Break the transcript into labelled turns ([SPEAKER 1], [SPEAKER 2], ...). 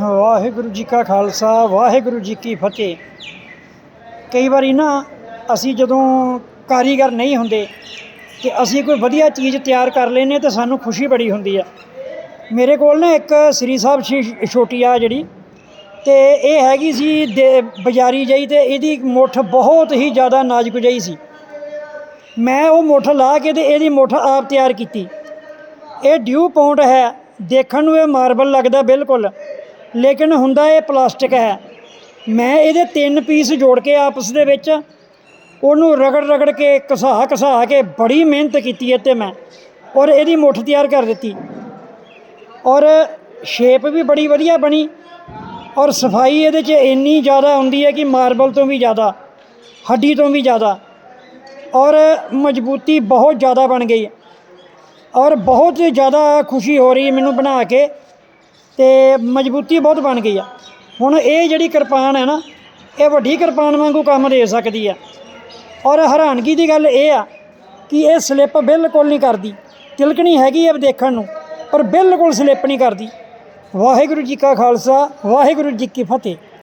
[SPEAKER 1] ਵਾਹਿਗੁਰੂ ਜੀ ਕਾ ਖਾਲਸਾ, ਵਾਹਿਗੁਰੂ ਜੀ ਕੀ ਫਤਿਹ। ਕਈ ਵਾਰੀ ਨਾ ਅਸੀਂ ਜਦੋਂ ਕਾਰੀਗਰ ਨਹੀਂ ਹੁੰਦੇ ਕਿ ਅਸੀਂ ਕੋਈ ਵਧੀਆ ਚੀਜ਼ ਤਿਆਰ ਕਰ ਲੈਨੇ ਤਾਂ ਸਾਨੂੰ ਖੁਸ਼ੀ ਬੜੀ ਹੁੰਦੀ ਆ। ਮੇਰੇ ਕੋਲ ਨਾ ਇੱਕ ਸ੍ਰੀ ਸਾਹਿਬ ਛੀ- ਛੋਟੀ ਆ ਜਿਹੜੀ ਤੇ ਇਹ ਹੈਗੀ ਸੀ ਦੇ- ਬਾਜ਼ਾਰੀ ਜਈ ਤੇ ਇਹਦੀ ਮੁੱਠ ਬਹੁਤ ਹੀ ਜ਼ਿਆਦਾ ਨਾਜ਼ੁਕ ਜਈ ਸੀ। ਮੈਂ ਉਹ ਮੁੱਠ ਲਾ ਕੇ ਤੇ ਇਹਦੀ ਮੁੱਠ ਆਪ ਤਿਆਰ ਕੀਤੀ। ਇਹ ਡਿਊ ਪੌਂਡ ਹੈ, ਦੇਖਣ ਨੂੰ ਇਹ ਮਾਰਬਲ ਲੱਗਦਾ ਬਿਲਕੁਲ। ਲੇਕਿਨ ਹੁੰਦਾ ਇਹ ਪਲਾਸਟਿਕ ਹੈ। ਮੈਂ ਇਹਦੇ ਤਿੰਨ ਪੀਸ ਜੋੜ ਕੇ ਆਪਸ ਦੇ ਵਿੱਚ ਉਹਨੂੰ ਰਗੜ ਰਗੜ ਕੇ ਘਸਾ ਘਸਾ ਕੇ ਬੜੀ ਮਿਹਨਤ ਕੀਤੀ ਹੈ ਤੇ ਮੈਂ ਔਰ ਇਹਦੀ ਮੁੱਠ ਤਿਆਰ ਕਰ ਦਿੱਤੀ। ਔਰ ਸ਼ੇਪ ਵੀ ਬੜੀ ਵਧੀਆ ਬਣੀ ਔਰ ਸਫ਼ਾਈ ਇਹਦੇ 'ਚ ਇੰਨੀ ਜ਼ਿਆਦਾ ਹੁੰਦੀ ਹੈ ਕਿ ਮਾਰਬਲ ਤੋਂ ਵੀ ਜ਼ਿਆਦਾ, ਹੱਡੀ ਤੋਂ ਵੀ ਜ਼ਿਆਦਾ ਔਰ ਮਜ਼ਬੂਤੀ ਬਹੁਤ ਜ਼ਿਆਦਾ ਬਣ ਗਈ ਔਰ ਬਹੁਤ ਜ਼ਿਆਦਾ ਖੁਸ਼ੀ ਹੋ ਰਹੀ ਹੈ ਮੈਨੂੰ ਬਣਾ ਕੇ ਤੇ ਮਜ਼ਬੂਤੀ ਬਹੁਤ ਬਣ ਗਈ ਆ। ਹੁਣ ਇਹ ਜਿਹੜੀ ਕਿਰਪਾਨ ਹੈ ਨਾ, ਇਹ ਵੱਡੀ ਕਿਰਪਾਨ ਵਾਂਗੂ ਕੰਮ ਦੇ ਸਕਦੀ ਆ। ਔਰ ਹੈਰਾਨਗੀ ਦੀ ਗੱਲ ਇਹ ਆ ਕਿ ਇਹ ਸਲਿੱਪ ਬਿਲਕੁਲ ਨਹੀਂ ਕਰਦੀ। ਤਿਲਕਣੀ ਹੈਗੀ ਆ ਦੇਖਣ ਨੂੰ, ਪਰ ਬਿਲਕੁਲ ਸਲਿੱਪ ਨਹੀਂ ਕਰਦੀ। ਵਾਹਿਗੁਰੂ ਜੀ ਕਾ ਖਾਲਸਾ, ਵਾਹਿਗੁਰੂ ਜੀ ਕੀ ਫਤਿਹ।